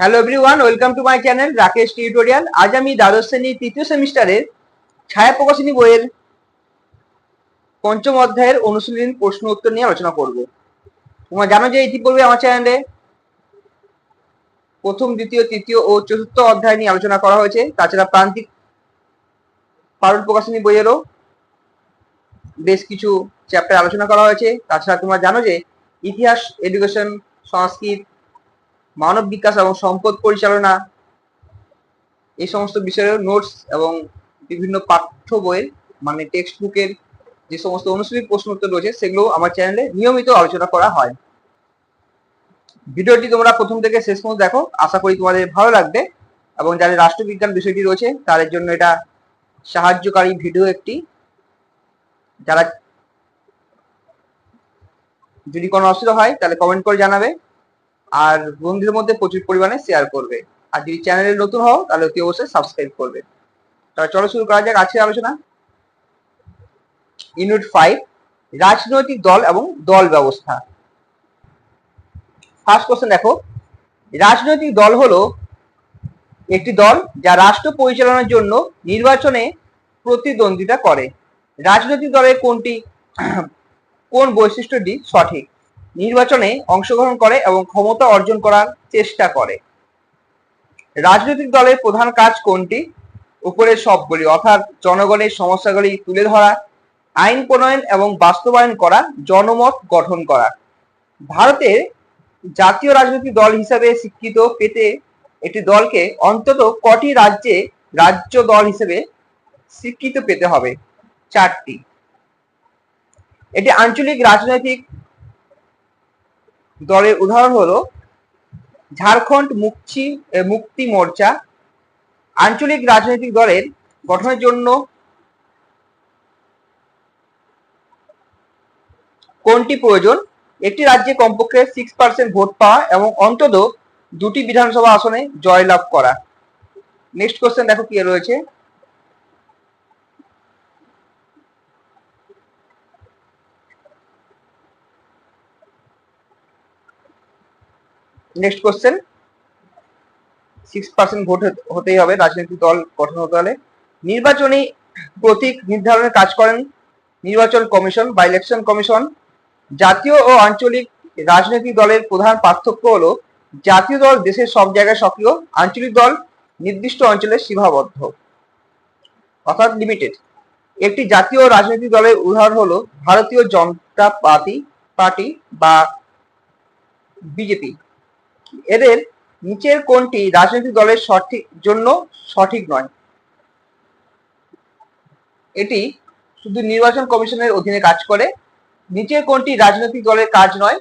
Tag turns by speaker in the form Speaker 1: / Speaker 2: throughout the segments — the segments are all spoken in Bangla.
Speaker 1: Hello everyone welcome to my channel Rakesh tutorial আজ আমি দ্বাদশ শ্রেণির তৃতীয় সেমিস্টারের ছায়া প্রকাশনী বইয়ের পঞ্চম অধ্যায়ের অনুশীলন প্রশ্ন উত্তর নিয়ে আলোচনা করব। তোমরা জানো যে ইতিপূর্বে আমার চ্যানেলে প্রথম, দ্বিতীয়, তৃতীয় ও চতুর্থ অধ্যায় নিয়ে আলোচনা করা হয়েছে। তাছাড়া প্রান্তিক পারুল প্রকাশনী বইয়েরও বেশ কিছু চ্যাপ্টার আলোচনা করা হয়েছে। তাছাড়া তোমরা জানো যে ইতিহাস এডুকেশন সংস্কৃত মানব বিকাশ এবং সম্পদ পরিচালনা, এই সমস্ত বিষয়ের নোটস এবং বিভিন্ন পাঠ্য বইয়ের মানে টেক্সট বুকের যে সমস্ত অনুশীলনী প্রশ্ন উত্তর রয়েছে, সেগুলো আমার চ্যানেলে নিয়মিত আলোচনা করা হয়। ভিডিওটি তোমরা প্রথম থেকে শেষ পর্যন্ত দেখো, আশা করি তোমাদের ভালো লাগবে এবং যাদের রাষ্ট্রবিজ্ঞান বিষয়টি রয়েছে, তাদের জন্য এটা সাহায্যকারী ভিডিও একটি। যারা যদি কোনো অসুবিধা হয়, তাহলে কমেন্ট করে জানাবে। আর বন্ধুদের মধ্যে প্রচুর পরিমাণে শেয়ার করবে। আর যদি চ্যানেলে নতুন হও, তাহলে অতি অবশ্যই সাবস্ক্রাইব করবে। তাহলে চলো শুরু করা যাক আজকের আলোচনা। ইউনিট ফাইভ রাজনৈতিক দল এবং দল ব্যবস্থা। ফার্স্ট কোশ্চেন দেখো। রাজনৈতিক দল হলো একটি দল যা রাষ্ট্র পরিচালনার জন্য নির্বাচনে প্রতিদ্বন্দ্বিতা করে। রাজনৈতিক দলের কোনটি, কোন বৈশিষ্ট্যটি সঠিক? নির্বাচনে অংশগ্রহণ করে এবং ক্ষমতা অর্জন করার চেষ্টা করে। রাজনৈতিক দলের প্রধান কাজ কোনটি? উপরের সবগুলি, অর্থাৎ জনগণের সমস্যাগুলি তুলে ধরা, আইন প্রণয়ন এবং বাস্তবায়ন করা, জনমত গঠন করা। ভারতের জাতীয় রাজনৈতিক দল হিসাবে স্বীকৃত পেতে একটি দলকে অন্তত কটি রাজ্যে রাজ্য দল হিসেবে স্বীকৃত পেতে হবে? চারটি। এটি আঞ্চলিক রাজনৈতিক দলের উদাহরণ হলো ঝাড়খণ্ড মুক্তি মুক্তি মোর্চা। আঞ্চলিক রাজনৈতিক দলের গঠনের জন্য কোনটি প্রয়োজন? একটি রাজ্যে কমপক্ষে সিক্স পার্সেন্ট ভোট পাওয়া এবং অন্তত দুটি বিধানসভা আসনে জয়লাভ করা। নেক্সট কোশ্চেন দেখো কি রয়েছে। Next question six percent vote হতেই হবে রাজনৈতিক দল গঠন হতে হলে। নির্বাচনী প্রতীক নির্ধারণের কাজ করেন নির্বাচন কমিশন বা ইলেকশন কমিশন। জাতীয় ও আঞ্চলিক রাজনৈতিক দলের প্রধান পার্থক্য হলো, জাতীয় দল দেশের সব জায়গায় সক্রিয়, আঞ্চলিক দল নির্দিষ্ট অঞ্চলে সীমাবদ্ধ। অর্থাৎ লিমিটেড একটি জাতীয় রাজনৈতিক দলের উদাহরণ হলো, ভারতীয় জনতা পার্টি পার্টি বা বিজেপি। এদের নিচের কোনটি রাজনৈতিক দলের সঠিক জন্য সঠিক নয়। এটি শুধু নির্বাচন কমিশনের অধীনে কাজ করে। নিচের কোনটি রাজনৈতিক দলের কাজ নয়,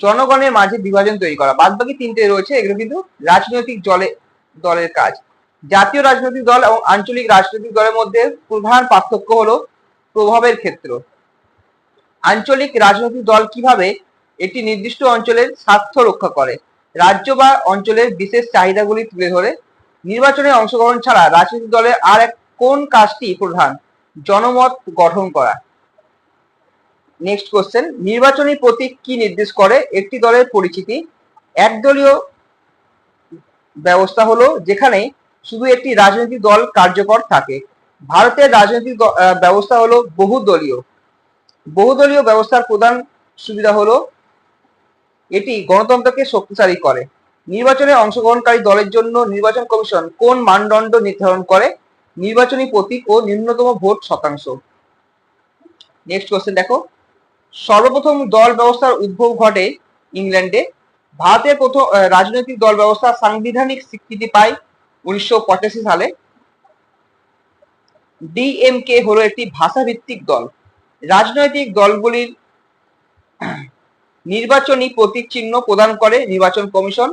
Speaker 1: জনগণের মাঝে বিভাজন তৈরি করা। বাদ বাকি তিনটে রয়েছে, এগুলো কিন্তু রাজনৈতিক দলে দলের কাজ। জাতীয় রাজনৈতিক দল এবং আঞ্চলিক রাজনৈতিক দলের মধ্যে প্রধান পার্থক্য হলো প্রভাবের ক্ষেত্র। আঞ্চলিক রাজনৈতিক দল কীভাবে একটি নির্দিষ্ট অঞ্চলের স্বার্থ রক্ষা করে? রাজ্য বা অঞ্চলের বিশেষ চাহিদাগুলি তুলে ধরে। নির্বাচনে অংশগ্রহণ ছাড়া রাজনৈতিক দলের আর এক কোন কাজটি প্রধান? জনমত গঠন করা। নেক্সট কোশ্চেন নির্বাচনী প্রতীক কি নির্দেশ করে? একটি দলের পরিচিতি। একদলীয় ব্যবস্থা হলো যেখানে শুধু একটি রাজনৈতিক দল কার্যকর থাকে। ভারতের রাজনৈতিক ব্যবস্থা হলো বহুদলীয়। বহুদলীয় ব্যবস্থার প্রধান সুবিধা হলো এটি গণতন্ত্রকে শক্তিশালী করে। নির্বাচনে অংশগ্রহণকারী দলের জন্য নির্বাচন কমিশন কোন মানদণ্ড নির্ধারণ করে? নির্বাচনী প্রতীক ও ন্যূনতম ভোট শতাংশ। নেক্সট কোয়েশ্চেন দেখো। সর্বপ্রথম দল ব্যবস্থার উদ্ভব ঘটে ইংল্যান্ডে। ভারতের প্রথম রাজনৈতিক দল ব্যবস্থা সাংবিধানিক স্বীকৃতি পায় উনিশশো পঁচাশি সালে। ডিএমকে হলো একটি ভাষাভিত্তিক দল। রাজনৈতিক দলগুলির নির্বাচনী প্রতীক চিহ্ন প্রদান করে নির্বাচন কমিশন।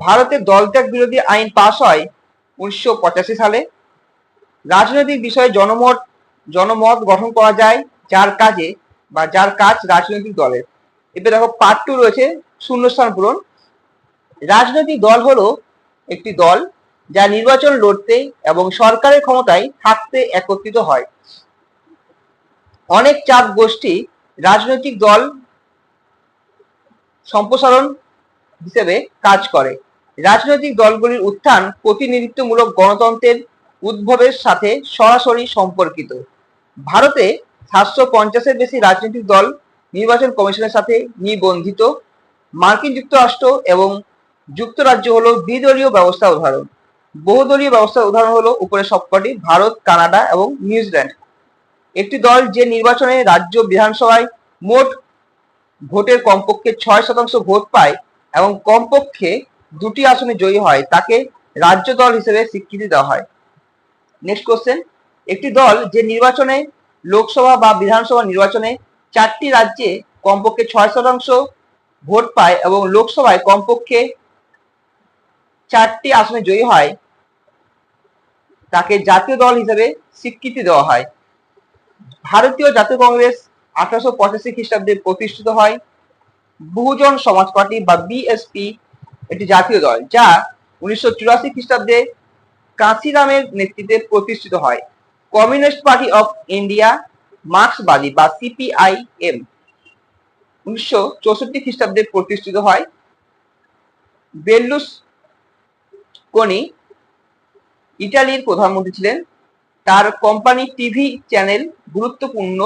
Speaker 1: ভারতের দলত্যাগ বিরোধী আইন পাশ হয় উনিশশো পঁচাশি সালে। রাজনৈতিক বিষয়ে জনমত জনমত গঠন করা যায় যার কাজে বা যার কাজ রাজনৈতিক দলের। এতে দেখো পার্ট টু রয়েছে, শূন্যস্থান পূরণ। রাজনৈতিক দল হলো একটি দল যা নির্বাচন লড়তে এবং সরকারের ক্ষমতায় থাকতে একত্রিত হয়। অনেক চাপ গোষ্ঠী রাজনৈতিক দল সম্প্রসারণ হিসেবে কাজ করে। রাজনৈতিক দলগুলির উত্থান প্রতিনিধিত্বমূলক গণতন্ত্রের উদ্ভবের সাথে সরাসরি সম্পর্কিত। ভারতে সাতশো পঞ্চাশের বেশি রাজনৈতিক দল নির্বাচন কমিশনের সাথে নিবন্ধিত। মার্কিন যুক্তরাষ্ট্র এবং যুক্তরাজ্য হলো দ্বিদলীয় ব্যবস্থা উদাহরণ। বহুদলীয় ব্যবস্থার উদাহরণ হলো উপরে সবকটি, ভারত, কানাডা এবং নিউজিল্যান্ড। একটি দল যে নির্বাচনে রাজ্য বিধানসভায় মোট ভোটের কমপক্ষে ছয় শতাংশ ভোট পায় এবং কমপক্ষে দুটি আসনে জয়ী হয়, তাকে রাজ্য দল হিসেবে স্বীকৃতি দেওয়া হয়। নেক্সট কোশ্চেন একটি দল যে নির্বাচনে লোকসভা বা বিধানসভা নির্বাচনে চারটি রাজ্যে কমপক্ষে ছয় শতাংশ ভোট পায় এবং লোকসভায় কমপক্ষে চারটি আসনে জয়ী হয়, তাকে জাতীয় দল হিসেবে স্বীকৃতি দেওয়া হয়। ভারতীয় জাতীয় কংগ্রেস আঠারোশো পঁচাশি খ্রিস্টাব্দে প্রতিষ্ঠিত হয় বহুজন সমাজ পার্টি বা বিএসপি একটি জাতীয় দল, যা উনিশশো চুরাশি খ্রিস্টাব্দে কাঁচিরামের নেতৃত্বে প্রতিষ্ঠিত হয়। কমিউনিস্ট পার্টি অফ ইন্ডিয়া, মার্ক্সবাদী বা সিপিআইএম উনিশশো চৌষট্টি খ্রিস্টাব্দে প্রতিষ্ঠিত হয়। বেল্লুস কোনি ইটালির প্রধানমন্ত্রী ছিলেন। তার কোম্পানি টিভি চ্যানেল গুরুত্বপূর্ণ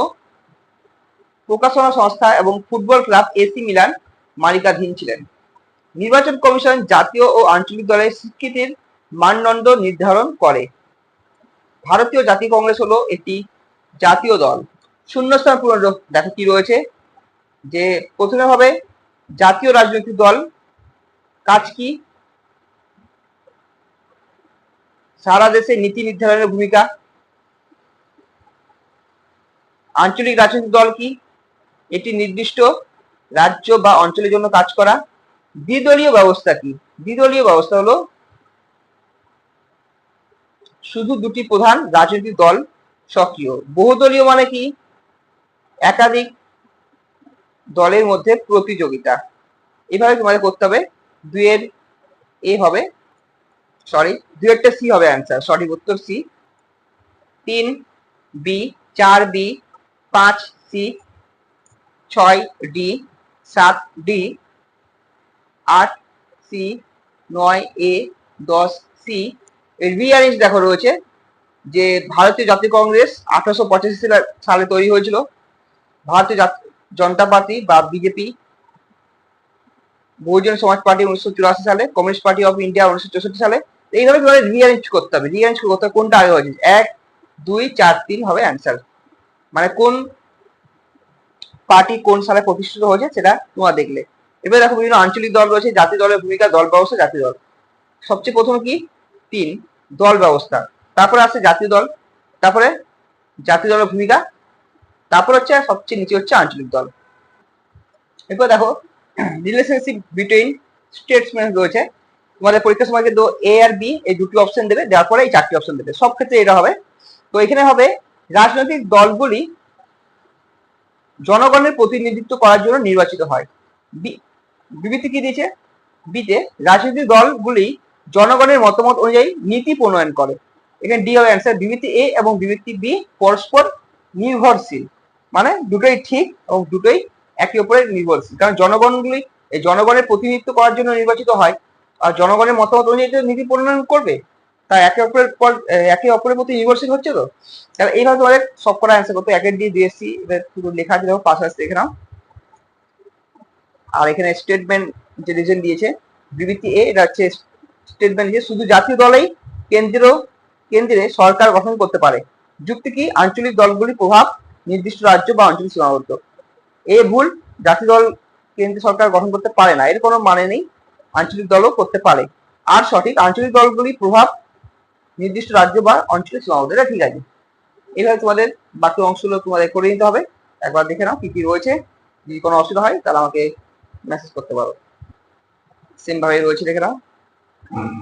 Speaker 1: প্রকাশনা সংস্থা এবং ফুটবল ক্লাব এসি মিলান মালিকাধীন ছিলেন। নির্বাচন কমিশন জাতীয় ও আঞ্চলিক দলের স্বীকৃতির মানদণ্ড নির্ধারণ করে। ভারতীয় জাতীয় কংগ্রেস হলো একটি জাতীয় দল। শূন্যস্থান পূরণ দেখো কি রয়েছে? যে প্রথমে হবে জাতীয় রাজনৈতিক দল। কাজ কি? সারা দেশে নীতি নির্ধারণের ভূমিকা। আঞ্চলিক রাজনৈতিক দল কি? এটি নির্দিষ্ট রাজ্য বা অঞ্চলের জন্য কাজ করা। দ্বিদলীয় ব্যবস্থা কি? দ্বিদলীয় ব্যবস্থা হলো শুধু দুটি প্রধান রাজনৈতিক দল সক্রিয়। বহুদলীয় মানে কি? একাধিক দলের মধ্যে প্রতিযোগিতা। এভাবে তোমাদের করতে হবে। দুইয়ের এ হবে। সরি দুইয়েরটা সি হবে অ্যান্সার সঠিক উত্তর সি। তিন বি, চার বি, পাঁচ সি ছয় ডি, সাত ডি, আট সি, নয় এ, দশ সি। এর রিয়ারেঞ্জ দেখো রয়েছে, যে ভারতীয় জাতীয় কংগ্রেস আঠারোশো পঁচাশি সালে তৈরি হয়েছিল। ভারতীয় জনতা পার্টি বা বিজেপি বহুজন সমাজ পার্টি উনিশশো চুরাশি সালে, কমিউনিস্ট পার্টি অফ ইন্ডিয়া উনিশশো চৌষট্টি সালে। এইভাবে তোমাদের রিয়ারেঞ্জ করতে হবে? রিয়ারেঞ্জ করতে হবে কোনটা আগে হয়েছে? এক, দুই, চার, তিন হবে অ্যান্সার মানে কোন পার্টি কোন সালে প্রতিষ্ঠিত হয়েছে সেটা তোমরা দেখলে। এবার দেখো বিভিন্ন আঞ্চলিক দল রয়েছে, জাতীয় দলের ভূমিকা, দল ব্যবস্থা, জাতীয় দল। সবচেয়ে প্রথম কি? তিন, দল ব্যবস্থা। তারপরে আছে জাতীয় দল, তারপরে জাতীয় দলের ভূমিকা, তারপর হচ্ছে সবচেয়ে নিচে হচ্ছে আঞ্চলিক দল। এরপর দেখো রিলেশনশিপ বিটুইন স্টেটসম্যান রয়েছে। তোমাদের পরীক্ষার সময় কিন্তু এ আর বি এই দুটি অপশন দেবে, দেওয়ার পরে এই চারটি অপশন দেবে। সব ক্ষেত্রে এটা হবে। তো এখানে হবে রাজনৈতিক দলগুলি জনগণের প্রতিনিধিত্ব করার জন্য নির্বাচিত হয়। বিবৃতি কি দিয়েছে? বিতে রাজনৈতিক দলগুলি জনগণের মতামত অনুযায়ী নীতি প্রণয়ন করে। এখানে ডি হবে অ্যান্সার বিবৃতি এ এবং বিবৃতি বি পরস্পর নির্ভরশীল। মানে দুটোই ঠিক এবং দুটোই একে অপরে নির্ভরশীল। কারণ জনগণগুলি জনগণের প্রতিনিধিত্ব করার জন্য নির্বাচিত হয়। আর জনগণের মতামত অনুযায়ী নীতি প্রণয়ন করবে। তা একে অপরের পর একে অপরের প্রতি নির্ভরশীল হচ্ছে তো? তাহলে এইভাবে তোমাদের সব অ্যান্সার করতে একের ডি ডিএসসি এবার লেখা দিলেও পাস আসছে এখানে আর এখানে স্টেটমেন্ট যে রিজন দিয়েছে, বিবৃতি এ এটা হচ্ছে স্টেটমেন্ট যে শুধু জাতীয় দলেই কেন্দ্র কেন্দ্রে সরকার গঠন করতে পারে। যুক্তি কি? আঞ্চলিক দলগুলি প্রভাব নির্দিষ্ট রাজ্য বা অঞ্চলে সীমাবদ্ধ। এ ভুল, জাতীয় দল কেন্দ্রীয় সরকার গঠন করতে পারে না। এর কোনো মানে নেই, আঞ্চলিক দলও করতে পারে। আর সঠিক আঞ্চলিক দলগুলি প্রভাব নির্দিষ্ট রাজ্য বা অঞ্চলে সীমাবদ্ধ এটা ঠিক আছে। এইভাবে তোমাদের বাকি অংশগুলো তোমাদের করে নিতে হবে। একবার দেখে নাও কি কি রয়েছে। যদি কোনো অসুবিধা হয়, তাহলে আমাকে মেসেজ করতে পারো। সেম ভাবে রয়েছে, দেখে নাও।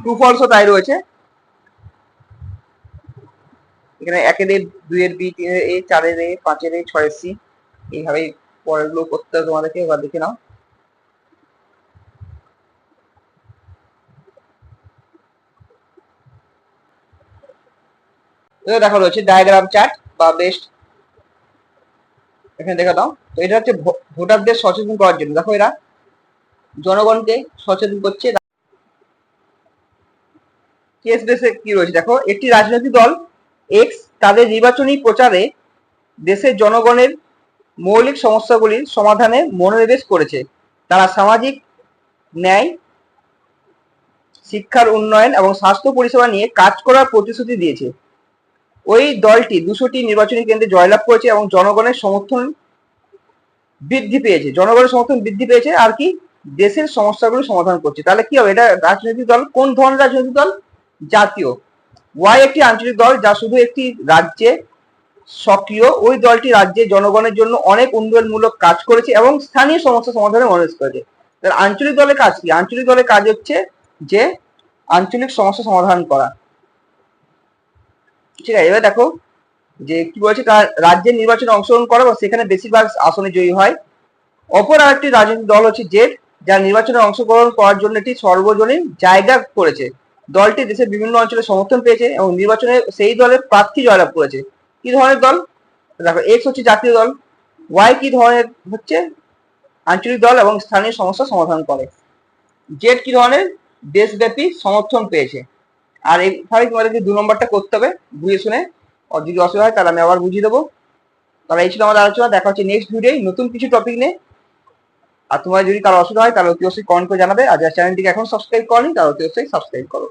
Speaker 1: টু ফলসও তাই রয়েছে। এখানে একের এ, দুইয়ের বি, তিনের এ, চারের এ, পাঁচের এ, ছয়ের সি, এইভাবেই পরেরগুলো করতে হবে তোমাদেরকে। এবার দেখে নাও। দেখা রয়েছে ডায়াগ্রাম চার্ট বা বেস্ট এখানে দেখা দাও। তো এটা হচ্ছে ভোটারদের সচেতন করার জন্য। দেখো এরা জনগণকে সচেতন করছে। কেস বেসে কি রয়েছে? দেখো, একটি রাজনৈতিক দল এক্স তাদের নির্বাচনী প্রচারে দেশের জনগণের মৌলিক সমস্যাগুলির সমাধানে মনোনিবেশ করেছে। তারা সামাজিক ন্যায়, শিক্ষার উন্নয়ন এবং স্বাস্থ্য পরিষেবা নিয়ে কাজ করার প্রতিশ্রুতি দিয়েছে। ওই দলটি দুশোটি নির্বাচনী কেন্দ্রে জয়লাভ করেছে এবং জনগণের সমর্থন বৃদ্ধি পেয়েছে। জনগণের সমর্থন বৃদ্ধি পেয়েছে আর কি দেশের সমস্যাগুলো সমাধান করছে। তাহলে কি হবে? এটা রাজনৈতিক দল? কোন ধরনের রাজনৈতিক দল? জাতীয়। ওয়াই একটি আঞ্চলিক দল যা শুধু একটি রাজ্যে সক্রিয়। ওই দলটি রাজ্যে জনগণের জন্য অনেক উন্নয়নমূলক কাজ করেছে এবং স্থানীয় সমস্যা সমাধানে মনোনিবেশ করেছে। তাহলে আঞ্চলিক দলের কাজ কি? আঞ্চলিক দলের কাজ হচ্ছে যে আঞ্চলিক সমস্যা সমাধান করা। ঠিক আছে, এবার দেখো যে কি বলছে রাজ্যের নির্বাচনে অংশগ্রহণ করে এবং সেখানে বেশিরভাগ আসনে জয়ী হয়। অপর আরেকটি রাজনৈতিক দল হচ্ছে জেড যা নির্বাচনে অংশগ্রহণ করার জন্য একটি সর্বজনীন জায়গা করেছে। দলটি দেশের বিভিন্ন অঞ্চলে সমর্থন পেয়েছে এবং নির্বাচনে সেই দলের প্রার্থী জয়লাভ করেছে। কি ধরনের দল? দেখো এক্স হচ্ছে জাতীয় দল ওয়াই কি ধরনের হচ্ছে? আঞ্চলিক দল এবং স্থানীয় সমস্যা সমাধান করে। জেড কি ধরনের? দেশব্যাপী সমর্থন পেয়েছে। আর এইভাবে তোমাদেরকে দু নম্বরটা করতে হবে, বুঝে শুনে। যদি অসুবিধা হয়, তাহলে আমি আবার বুঝিয়ে দেবো। তাহলে এই ছিল আমাদের আলোচনা, দেখা হচ্ছে নেক্সট ভিডিও নতুন কিছু টপিক নিয়ে। আর তোমার যদি কারও অসুবিধা হয়, তাহলে অতি অবশ্যই কমেন্ট করে জানাবে। আর যারা চ্যানেলটিকে এখন সাবস্ক্রাইব করনি, তারা অতি অবশ্যই সাবস্ক্রাইব করো।